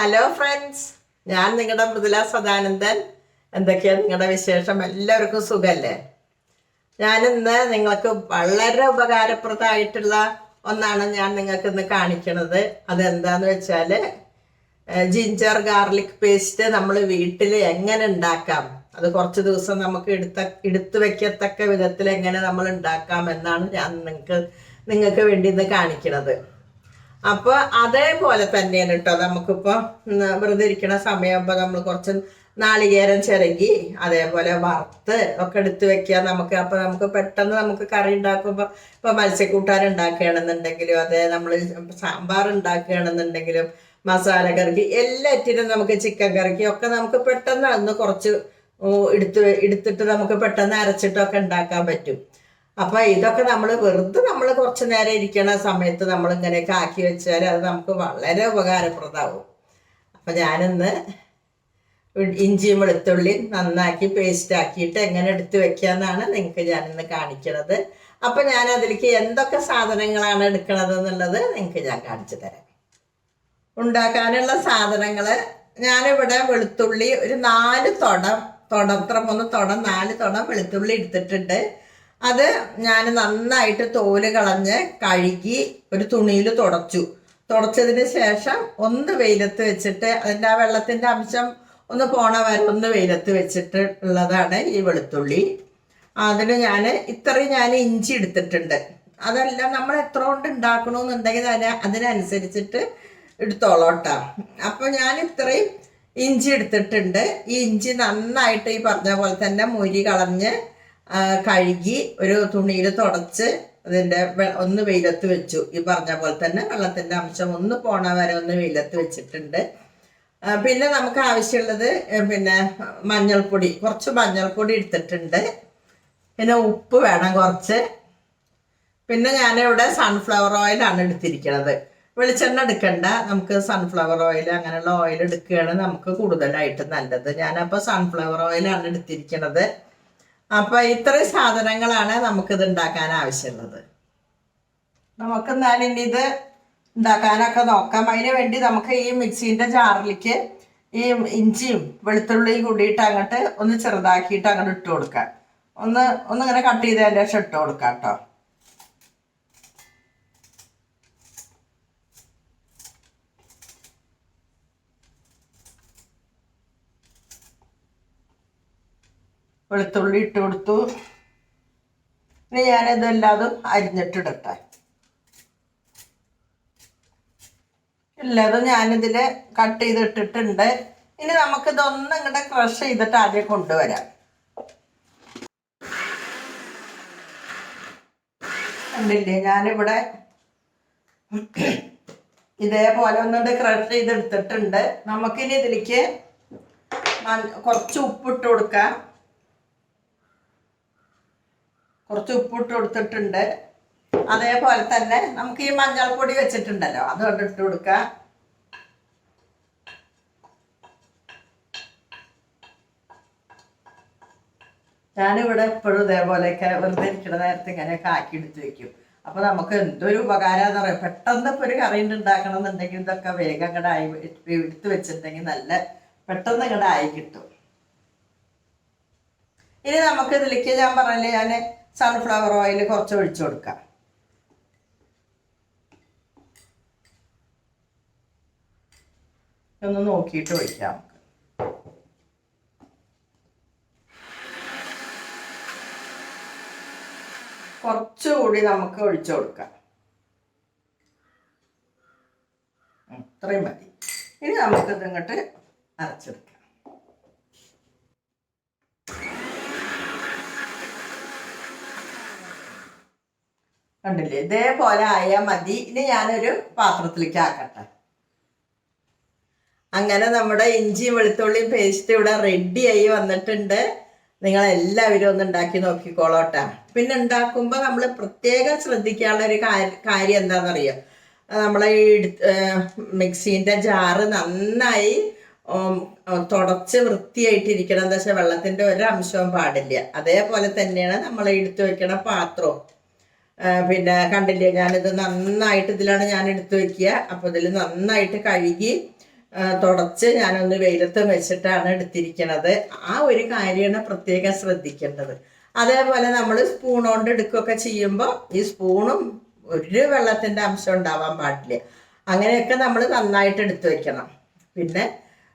Hello friends ഞാൻ നിങ്ങളുടെ മൃദുല സദാനന്ദൻ. എന്തൊക്കെയാണ് നിങ്ങളുടെ വിശേഷം? എല്ലാവർക്കും സുഖല്ലേ? ഞാനിന്ന് നിങ്ങൾക്ക് വളരെ ഉപകാരപ്രദമായിട്ടുള്ള ഒന്നാണ് ഞാൻ നിങ്ങൾക്ക് ഇന്ന് കാണിക്കണത്. അതെന്താന്ന് വെച്ചാൽ ജിഞ്ചർ ഗാർലിക് പേസ്റ്റ് നമ്മൾ വീട്ടിൽ എങ്ങനെ ഉണ്ടാക്കാം? അത് കുറച്ച് ദിവസം നമുക്ക് എടുത്ത എടുത്തു വെക്കത്തക്ക വിധത്തിൽ എങ്ങനെ നമ്മൾ ഉണ്ടാക്കാം എന്നാണ് ഞാൻ നിങ്ങൾക്ക് നിങ്ങൾക്ക് വേണ്ടി ഇന്ന് കാണിക്കണത്. അപ്പോൾ അതേപോലെ തന്നെയാണ് കേട്ടോ നമുക്കിപ്പോൾ ഉം, വെറുതെ ഇരിക്കണ സമയമാകുമ്പോൾ നമ്മൾ കുറച്ച് നാളികേരം ചിരകി അതേപോലെ വറുത്ത് ഒക്കെ എടുത്ത് വെക്കുക. നമുക്ക് അപ്പോൾ നമുക്ക് പെട്ടെന്ന് നമുക്ക് കറി ഉണ്ടാക്കുമ്പോൾ ഇപ്പോൾ മത്സ്യക്കൂട്ടാൻ ഉണ്ടാക്കുകയാണെന്നുണ്ടെങ്കിലും അതെ നമ്മൾ സാമ്പാർ ഉണ്ടാക്കുകയാണെന്നുണ്ടെങ്കിലും മസാല കറിക്ക് എല്ലാറ്റിനും നമുക്ക് ചിക്കൻ കറിക്ക് ഒക്കെ നമുക്ക് പെട്ടെന്ന് അന്ന് കുറച്ച് എടുത്ത് എടുത്തിട്ട് നമുക്ക് പെട്ടെന്ന് അരച്ചിട്ടൊക്കെ ഉണ്ടാക്കാൻ പറ്റും. അപ്പൊ ഇതൊക്കെ നമ്മൾ വെറുതെ നമ്മൾ കുറച്ചു നേരം ഇരിക്കണ സമയത്ത് നമ്മൾ ഇങ്ങനെയൊക്കെ ആക്കി വെച്ചാൽ അത് നമുക്ക് വളരെ ഉപകാരപ്രദമാവും. അപ്പൊ ഞാനിന്ന് ഇഞ്ചിയും വെളുത്തുള്ളിയും നന്നാക്കി പേസ്റ്റ് ആക്കിയിട്ട് എങ്ങനെ എടുത്ത് വെക്കാന്നാണ് നിങ്ങൾക്ക് ഞാനിന്ന് കാണിക്കണത്. അപ്പൊ ഞാൻ അതിലേക്ക് എന്തൊക്കെ സാധനങ്ങളാണ് എടുക്കണത് എന്നുള്ളത് നിങ്ങൾക്ക് ഞാൻ കാണിച്ചു തരാം. ഉണ്ടാക്കാനുള്ള സാധനങ്ങൾ ഞാനിവിടെ വെളുത്തുള്ളി ഒരു നാല് തുടം തുടത്രം മൂന്ന് തുടം നാല് തുടം വെളുത്തുള്ളി എടുത്തിട്ടുണ്ട്. അത് ഞാൻ നന്നായിട്ട് തോൽ കളഞ്ഞ് കഴുകി ഒരു തുണിയിൽ തുടച്ചു. തുടച്ചതിന് ശേഷം ഒന്ന് വെയിലത്ത് വെച്ചിട്ട് അതിന്റെ ആ വെള്ളത്തിന്റെ അംശം ഒന്ന് പോണ വരെ ഒന്ന് വെയിലത്ത് വെച്ചിട്ട് ഉള്ളതാണ് ഈ വെളുത്തുള്ളി. അതിന് ഞാൻ ഇത്രയും ഞാൻ ഇഞ്ചി എടുത്തിട്ടുണ്ട്. അതെല്ലാം നമ്മൾ എത്ര കൊണ്ട് ഉണ്ടാക്കണമെന്നുണ്ടെങ്കിൽ അതിന് അതിനനുസരിച്ചിട്ട് എടുത്തോളോട്ടാ അപ്പൊ അപ്പോൾ ഞാൻ ഇത്രയും ഇഞ്ചി എടുത്തിട്ടുണ്ട്. ഈ ഇഞ്ചി നന്നായിട്ട് ഈ പറഞ്ഞ പോലെ തന്നെ മുരി കളഞ്ഞ് കഴുകി ഒരു തുണിയിൽ തുടച്ച് അതിന്റെ ഒന്ന് വെയിലത്ത് വെച്ചു. ഈ പറഞ്ഞ പോലെ തന്നെ വെള്ളത്തിന്റെ അംശം ഒന്ന് പോണ വരെ ഒന്ന് വെയിലത്ത് വെച്ചിട്ടുണ്ട്. പിന്നെ നമുക്ക് ആവശ്യമുള്ളത് പിന്നെ മഞ്ഞൾപ്പൊടി കുറച്ച് മഞ്ഞൾപ്പൊടി എടുത്തിട്ടുണ്ട്. പിന്നെ ഉപ്പ് വേണം കുറച്ച്. പിന്നെ ഞാനിവിടെ സൺഫ്ലവർ ഓയിലാണ് എടുത്തിരിക്കുന്നത് വെളിച്ചെണ്ണ എടുക്കണ്ട. നമുക്ക് സൺഫ്ലവർ ഓയിൽ അങ്ങനെയുള്ള ഓയിൽ എടുക്കുകയാണ് നമുക്ക് കൂടുതലായിട്ട് നല്ലത്. ഞാനപ്പോൾ സൺഫ്ലവർ ഓയിലാണ് എടുത്തിരിക്കുന്നത് അപ്പോൾ ഇത്ര സാധനങ്ങളാണ് നമുക്കിത് ഉണ്ടാക്കാൻ ആവശ്യമുള്ളത്. നമുക്ക് എന്തായാലും ഇനി ഇത് ഉണ്ടാക്കാനൊക്കെ നോക്കാം. അതിന് വേണ്ടി നമുക്ക് ഈ മിക്സീന്റെ ജാറിലേക്ക് ഈ ഇഞ്ചിയും വെളുത്തുള്ളിയും കൂടിയിട്ട് അങ്ങോട്ട് ഒന്ന് ചെറുതാക്കിയിട്ട് അങ്ങോട്ട് ഇട്ട് കൊടുക്കാം. ഒന്ന് ഒന്നിങ്ങനെ കട്ട് ചെയ്തതിന്റെ ശേഷം ഇട്ട് കൊടുക്കാം കേട്ടോ. വെളുത്തുള്ളി ഇട്ട് കൊടുത്തു. ഇനി ഞാനിതെല്ലാതും അരിഞ്ഞിട്ടിടട്ടെ. എല്ലാതും ഞാനിതിൽ കട്ട് ചെയ്തിട്ടിട്ടുണ്ട്. ഇനി നമുക്കിതൊന്നും ഇങ്ങോട്ട് ക്രഷ് ചെയ്തിട്ട് ആദ്യം കൊണ്ടുവരാം. കണ്ടില്ലേ? ഞാനിവിടെ ഇതേപോലെ ഒന്നുകൊണ്ട് ക്രഷ് ചെയ്തെടുത്തിട്ടുണ്ട്. നമുക്കിനി ഇതിലേക്ക് കുറച്ച് ഉപ്പിട്ട് കൊടുക്കാം. കുറച്ച് ഉപ്പിട്ട് കൊടുത്തിട്ടുണ്ട്. അതേപോലെ തന്നെ നമുക്ക് ഈ മഞ്ഞൾപ്പൊടി വെച്ചിട്ടുണ്ടല്ലോ അത് കൊണ്ട് ഇട്ട് കൊടുക്കാം. ഞാനിവിടെ എപ്പോഴും ഇതേപോലെയൊക്കെ വെറുതെ ഇരിക്കുന്ന നേരത്തെ ഇങ്ങനെയൊക്കെ ആക്കി എടുത്ത് വെക്കും. അപ്പൊ നമുക്ക് എന്തൊരു ഉപകാരം പറയാം. പെട്ടെന്ന് ഇപ്പൊ ഒരു കറി ഉണ്ടാക്കണം എന്നുണ്ടെങ്കിൽ ഇതൊക്കെ വേഗം അങ്ങടെ ആയി എടുത്ത് വെച്ചിട്ടുണ്ടെങ്കിൽ നല്ല പെട്ടെന്ന് അങ്ങടെ ആയി കിട്ടും. ഇനി നമുക്ക് ഇതിലേക്ക് ഞാൻ പറഞ്ഞില്ലേ ഞാൻ സൺഫ്ലവർ ഓയിൽ കുറച്ച് ഒഴിച്ചു കൊടുക്കാം. ഒന്ന് നോക്കിയിട്ട് ഒഴിക്കാം കുറച്ചുകൂടി നമുക്ക് ഒഴിച്ചു കൊടുക്കാം. അത്രയും മതി. ഇനി നമുക്കിത് ഇങ്ങോട്ട് അരച്ചെടുക്കാം. കണ്ടില്ലേ? ഇതേപോലെ ആയാൽ മതി. ഇനി ഞാനൊരു പാത്രത്തിലേക്ക് ആക്കട്ടെ അങ്ങനെ നമ്മുടെ ഇഞ്ചിയും വെളുത്തുള്ളിയും പേസ്റ്റ് ഇവിടെ റെഡിയായി വന്നിട്ടുണ്ട്. നിങ്ങൾ എല്ലാവരും ഒന്ന് ഉണ്ടാക്കി നോക്കിക്കോളോട്ടെ. പിന്നെ ഉണ്ടാക്കുമ്പോൾ നമ്മൾ പ്രത്യേകം ശ്രദ്ധിക്കാനുള്ള ഒരു കാര്യം എന്താണെന്നറിയോ നമ്മളെ ഈ മിക്സീന്റെ ജാറ് നന്നായി തുടച്ച് വൃത്തിയായിട്ടിരിക്കണം. എന്താ വെച്ചാൽ വെള്ളത്തിന്റെ ഒരംശവും പാടില്ല. അതേപോലെ തന്നെയാണ് നമ്മൾ എടുത്തു വെക്കണ പാത്രവും. പിന്നെ കണ്ടില്ലേ ഞാനിത് നന്നായിട്ട് ഇതിലാണ് ഞാൻ എടുത്തു വെക്കുക. അപ്പോൾ ഇതിൽ നന്നായിട്ട് കഴുകി തുടച്ച് ഞാനൊന്ന് വെയിലത്ത് വെച്ചിട്ടാണ് എടുത്തിരിക്കണത്. ആ ഒരു കാര്യമാണ് പ്രത്യേകം ശ്രദ്ധിക്കേണ്ടത്. അതേപോലെ നമ്മൾ സ്പൂൺ കൊണ്ട് എടുക്കുകയൊക്കെ ചെയ്യുമ്പോൾ ഈ സ്പൂണും ഒരു വെള്ളത്തിന്റെ അംശം ഉണ്ടാവാൻ പാടില്ല. അങ്ങനെയൊക്കെ നമ്മൾ നന്നായിട്ട് എടുത്തു വെക്കണം. പിന്നെ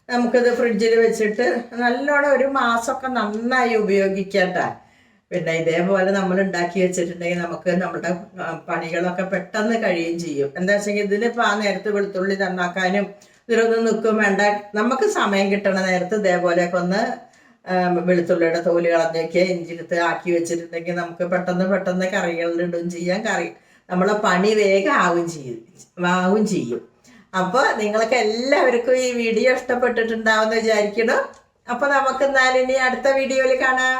നമുക്കിത് ഫ്രിഡ്ജിൽ വെച്ചിട്ട് നല്ലോണം ഒരു മാസമൊക്കെ നന്നായി ഉപയോഗിക്കട്ടെ പിന്നെ ഇതേപോലെ നമ്മൾ ഉണ്ടാക്കി വെച്ചിട്ടുണ്ടെങ്കിൽ നമുക്ക് നമ്മുടെ പണികളൊക്കെ പെട്ടെന്ന് കഴിയുകയും ചെയ്യും. എന്താ വെച്ചെങ്കിൽ ഇതിലിപ്പോൾ ആ നേരത്തെ വെളുത്തുള്ളി നന്നാക്കാനും ഇതിലൊന്നും നിൽക്കും വേണ്ട. നമുക്ക് സമയം കിട്ടണ നേരത്ത് ഇതേപോലെയൊക്കെ ഒന്ന് വെളുത്തുള്ളിയുടെ തോൽ കളഞ്ഞൊക്കെ ഇഞ്ചിടുത്ത് ആക്കി വെച്ചിട്ടുണ്ടെങ്കിൽ നമുക്ക് പെട്ടെന്ന് പെട്ടെന്ന് കറികളിലിടുകയും ചെയ്യാം. കറി നമ്മളെ പണി വേഗം ആവും ചെയ്യും ആവും ചെയ്യും. അപ്പോൾ നിങ്ങൾക്ക് എല്ലാവർക്കും ഈ വീഡിയോ ഇഷ്ടപ്പെട്ടിട്ടുണ്ടാവുമെന്ന് വിചാരിക്കണം അപ്പോൾ നമുക്ക് എന്നാലും ഇനി അടുത്ത വീഡിയോയിൽ കാണാം.